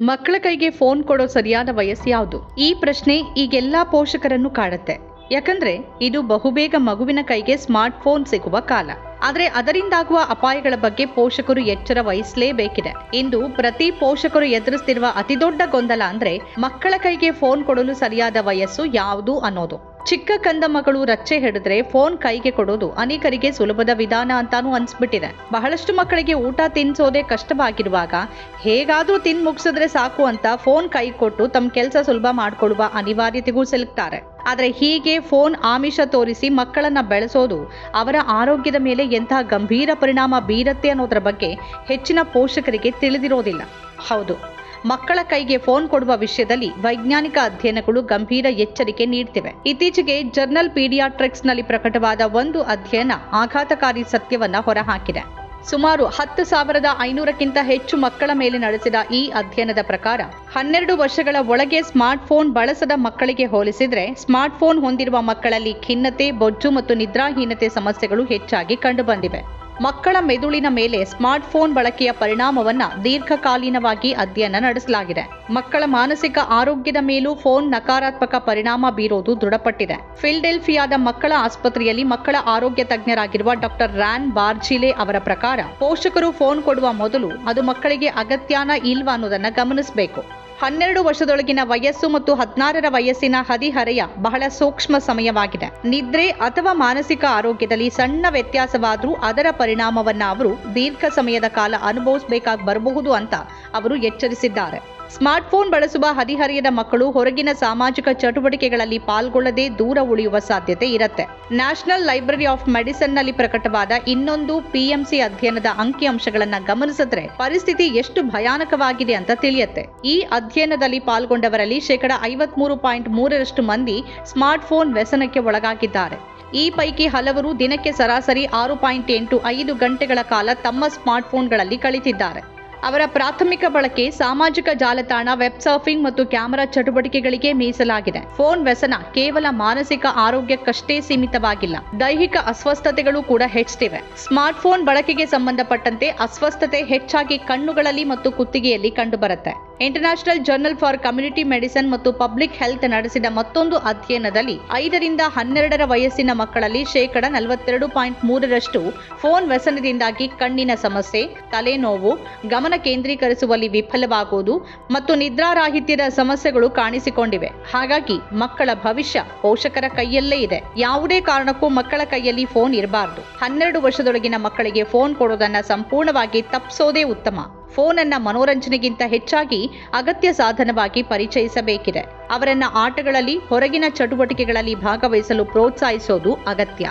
ಮಕ್ಕಳ ಕೈಗೆ ಫೋನ್ ಕೊಡೋ ಸರಿಯಾದ ವಯಸ್ಸು ಯಾವುದು? ಈ ಪ್ರಶ್ನೆ ಈಗೆಲ್ಲಾ ಪೋಷಕರನ್ನು ಕಾಡುತ್ತೆ. ಯಾಕಂದ್ರೆ ಇದು ಬಹುಬೇಗ ಮಗುವಿನ ಕೈಗೆ ಸ್ಮಾರ್ಟ್ ಫೋನ್ ಸಿಗುವ ಕಾಲ. ಆದ್ರೆ ಅದರಿಂದಾಗುವ ಅಪಾಯಗಳ ಬಗ್ಗೆ ಪೋಷಕರು ಎಚ್ಚರ ವಹಿಸಲೇಬೇಕಿದೆ. ಇಂದು ಪ್ರತಿ ಪೋಷಕರು ಎದುರಿಸ್ತಿರುವ ಅತಿದೊಡ್ಡ ಗೊಂದಲ ಅಂದ್ರೆ ಮಕ್ಕಳ ಕೈಗೆ ಫೋನ್ ಕೊಡಲು ಸರಿಯಾದ ವಯಸ್ಸು ಯಾವುದು ಅನ್ನೋದು. ಚಿಕ್ಕ ಕಂದ ಮಗಳು ರಚ್ಚೆ ಹಿಡಿದ್ರೆ ಫೋನ್ ಕೈಗೆ ಕೊಡೋದು ಅನೇಕರಿಗೆ ಸುಲಭದ ವಿಧಾನ ಅಂತಾನೂ ಅನ್ಸ್ಬಿಟ್ಟಿದೆ. ಬಹಳಷ್ಟು ಮಕ್ಕಳಿಗೆ ಊಟ ತಿನ್ಸೋದೇ ಕಷ್ಟವಾಗಿರುವಾಗ ಹೇಗಾದ್ರೂ ತಿನ್ ಮುಗಿಸಿದ್ರೆ ಸಾಕು ಅಂತ ಫೋನ್ ಕೈ ಕೊಟ್ಟು ತಮ್ಮ ಕೆಲಸ ಸುಲಭ ಮಾಡಿಕೊಳ್ಳುವ ಅನಿವಾರ್ಯತೆಗೂ ಸಿಲುಕ್ತಾರೆ. ಆದರೆ ಹೀಗೆ ಫೋನ್ ಆಮಿಷ ತೋರಿಸಿ ಮಕ್ಕಳನ್ನ ಬೆಳೆಸೋದು ಅವರ ಆರೋಗ್ಯದ ಮೇಲೆ ಎಂತಹ ಗಂಭೀರ ಪರಿಣಾಮ ಬೀರತ್ತೆ ಅನ್ನೋದರ ಬಗ್ಗೆ ಹೆಚ್ಚಿನ ಪೋಷಕರಿಗೆ ತಿಳಿದಿರೋದಿಲ್ಲ. ಹೌದು. ಮಕ್ಕಳ ಕೈಗೆ ಫೋನ್ ಕೊಡುವ ವಿಷಯದಲ್ಲಿ ವೈಜ್ಞಾನಿಕ ಅಧ್ಯಯನಗಳು ಗಂಭೀರ ಎಚ್ಚರಿಕೆ ನೀಡುತ್ತಿವೆ ಇತ್ತೀಚೆಗೆ ಜರ್ನಲ್ ಪೀಡಿಯಾಟ್ರಿಕ್ಸ್ನಲ್ಲಿ ಪ್ರಕಟವಾದ ಒಂದು ಅಧ್ಯಯನ ಆಘಾತಕಾರಿ ಸತ್ಯವನ್ನ ಹೊರಹಾಕಿದೆ. ಸುಮಾರು ಹತ್ತು ಸಾವಿರದ ಐನೂರಕ್ಕಿಂತ ಹೆಚ್ಚು ಮಕ್ಕಳ ಮೇಲೆ ನಡೆಸಿದ ಈ ಅಧ್ಯಯನದ ಪ್ರಕಾರ, ಹನ್ನೆರಡು ವರ್ಷಗಳ ಒಳಗೆ ಸ್ಮಾರ್ಟ್ ಫೋನ್ ಬಳಸದ ಮಕ್ಕಳಿಗೆ ಹೋಲಿಸಿದರೆ, ಸ್ಮಾರ್ಟ್ಫೋನ್ ಹೊಂದಿರುವ ಮಕ್ಕಳಲ್ಲಿ ಖಿನ್ನತೆ, ಬೊಜ್ಜು ಮತ್ತು ನಿದ್ರಾಹೀನತೆ ಸಮಸ್ಯೆಗಳು ಹೆಚ್ಚಾಗಿ ಕಂಡುಬಂದಿವೆ. ಮಕ್ಕಳ ಮೆದುಳಿನ ಮೇಲೆ ಸ್ಮಾರ್ಟ್ಫೋನ್ ಬಳಕೆಯ ಪರಿಣಾಮವನ್ನ ದೀರ್ಘಕಾಲೀನವಾಗಿ ಅಧ್ಯಯನ ನಡೆಸಲಾಗಿದೆ. ಮಕ್ಕಳ ಮಾನಸಿಕ ಆರೋಗ್ಯದ ಮೇಲೂ ಫೋನ್ ನಕಾರಾತ್ಮಕ ಪರಿಣಾಮ ಬೀರೋದು ದೃಢಪಟ್ಟಿದೆ. ಫಿಲ್ಡೆಲ್ಫಿಯಾದ ಮಕ್ಕಳ ಆಸ್ಪತ್ರೆಯಲ್ಲಿ ಮಕ್ಕಳ ಆರೋಗ್ಯ ತಜ್ಞರಾಗಿರುವ ಡಾಕ್ಟರ್ ರ್ಯಾನ್ ಬಾರ್ಜಿಲೆ ಅವರ ಪ್ರಕಾರ ಪೋಷಕರು ಫೋನ್ ಕೊಡುವ ಮೊದಲು ಅದು ಮಕ್ಕಳಿಗೆ ಅಗತ್ಯನ ಇಲ್ವಾ ಅನ್ನೋದನ್ನ ಗಮನಿಸಬೇಕು. ಹನ್ನೆರಡು ವರ್ಷದೊಳಗಿನ ವಯಸ್ಸು ಮತ್ತು ಹದಿನಾರರ ವಯಸ್ಸಿನ ಹದಿಹರೆಯ ಬಹಳ ಸೂಕ್ಷ್ಮ ಸಮಯವಾಗಿದೆ. ನಿದ್ರೆ ಅಥವಾ ಮಾನಸಿಕ ಆರೋಗ್ಯದಲ್ಲಿ ಸಣ್ಣ ವ್ಯತ್ಯಾಸವಾದರೂ ಅದರ ಪರಿಣಾಮವನ್ನ ಅವರು ದೀರ್ಘ ಸಮಯದ ಕಾಲ ಅನುಭವಿಸಬೇಕಾಗಿ ಬರಬಹುದು ಅಂತ ಅವರು ಎಚ್ಚರಿಸಿದ್ದಾರೆ. ಸ್ಮಾರ್ಟ್ ಫೋನ್ ಬಳಸುವ ಹದಿಹರೆಯದ ಮಕ್ಕಳು ಹೊರಗಿನ ಸಾಮಾಜಿಕ ಚಟುವಟಿಕೆಗಳಲ್ಲಿ ಪಾಲ್ಗೊಳ್ಳದೆ ದೂರ ಉಳಿಯುವ ಸಾಧ್ಯತೆ ಇರುತ್ತೆ. ನ್ಯಾಷನಲ್ ಲೈಬ್ರರಿ ಆಫ್ ಮೆಡಿಸನ್ನಲ್ಲಿ ಪ್ರಕಟವಾದ ಇನ್ನೊಂದು ಪಿಎಂಸಿ ಅಧ್ಯಯನದ ಅಂಕಿಅಂಶಗಳನ್ನ ಗಮನಿಸಿದ್ರೆ ಪರಿಸ್ಥಿತಿ ಎಷ್ಟು ಭಯಾನಕವಾಗಿದೆ ಅಂತ ತಿಳಿಯುತ್ತೆ. ಈ ಅಧ್ಯಯನದಲ್ಲಿ ಪಾಲ್ಗೊಂಡವರಲ್ಲಿ ಶೇಕಡ ಐವತ್ಮೂರು ಪಾಯಿಂಟ್ ಮೂರರಷ್ಟು ಮಂದಿ ಸ್ಮಾರ್ಟ್ಫೋನ್ ವ್ಯಸನಕ್ಕೆ ಒಳಗಾಗಿದ್ದಾರೆ. ಈ ಪೈಕಿ ಹಲವರು ದಿನಕ್ಕೆ ಸರಾಸರಿ ಆರು ಪಾಯಿಂಟ್ ಎಂಟು ಐದು ಗಂಟೆಗಳ ಕಾಲ ತಮ್ಮ ಸ್ಮಾರ್ಟ್ಫೋನ್ಗಳಲ್ಲಿ ಕಳಿತಿದ್ದಾರೆ. ಅವರ ಪ್ರಾಥಮಿಕ ಬಳಕೆ ಸಾಮಾಜಿಕ ಜಾಲತಾಣ, ವೆಬ್ ಸರ್ಫಿಂಗ್ ಮತ್ತು ಕ್ಯಾಮೆರಾ ಚಟುವಟಿಕೆಗಳಿಗೆ ಮೀಸಲಾಗಿದೆ. ಫೋನ್ ವ್ಯಸನ ಕೇವಲ ಮಾನಸಿಕ ಆರೋಗ್ಯಕ್ಕಷ್ಟೇ ಸೀಮಿತವಾಗಿಲ್ಲ. ದೈಹಿಕ ಅಸ್ವಸ್ಥತೆಗಳು ಕೂಡ ಹೆಚ್ಚಿವೆ. ಸ್ಮಾರ್ಟ್ ಫೋನ್ ಬಳಕೆಗೆ ಸಂಬಂಧಪಟ್ಟಂತೆ ಅಸ್ವಸ್ಥತೆ ಹೆಚ್ಚಾಗಿ ಕಣ್ಣುಗಳಲ್ಲಿ ಮತ್ತು ಕುತ್ತಿಗೆಯಲ್ಲಿ ಕಂಡುಬರುತ್ತೆ. International journal for community medicine ಮತ್ತು ಪಬ್ಲಿಕ್ ಹೆಲ್ತ್ ನಡೆಸಿದ ಮತ್ತೊಂದು ಅಧ್ಯಯನದಲ್ಲಿ ಐದರಿಂದ ಹನ್ನೆರಡರ ವಯಸ್ಸಿನ ಮಕ್ಕಳಲ್ಲಿ ಶೇಕಡ ನಲವತ್ತೆರಡು ಪಾಯಿಂಟ್ ಮೂರರಷ್ಟು ಫೋನ್ ವ್ಯಸನದಿಂದಾಗಿ ಕಣ್ಣಿನ ಸಮಸ್ಯೆ, ತಲೆನೋವು, ಗಮನ ಕೇಂದ್ರೀಕರಿಸುವಲ್ಲಿ ವಿಫಲವಾಗುವುದು ಮತ್ತು ನಿದ್ರಾರಾಹಿತ್ಯದ ಸಮಸ್ಯೆಗಳು ಕಾಣಿಸಿಕೊಂಡಿವೆ. ಹಾಗಾಗಿ ಮಕ್ಕಳ ಭವಿಷ್ಯ ಪೋಷಕರ ಕೈಯಲ್ಲೇ ಇದೆ. ಯಾವುದೇ ಕಾರಣಕ್ಕೂ ಮಕ್ಕಳ ಕೈಯಲ್ಲಿ ಫೋನ್ ಇರಬಾರದು. ಹನ್ನೆರಡು ವರ್ಷದೊಳಗಿನ ಮಕ್ಕಳಿಗೆ ಫೋನ್ ಕೊಡೋದನ್ನ ಸಂಪೂರ್ಣವಾಗಿ ತಪ್ಪಿಸೋದೇ ಉತ್ತಮ. ಫೋನ್ ಅನ್ನ ಮನೋರಂಜನೆಗಿಂತ ಹೆಚ್ಚಾಗಿ ಅಗತ್ಯ ಸಾಧನವಾಗಿ ಪರಿಚಯಿಸಬೇಕಿದೆ. ಅವರನ್ನ ಆಟಗಳಲ್ಲಿ ಹೊರಗಿನ ಚಟುವಟಿಕೆಗಳಲ್ಲಿ ಭಾಗವಹಿಸಲು ಪ್ರೋತ್ಸಾಹಿಸೋದು ಅಗತ್ಯ.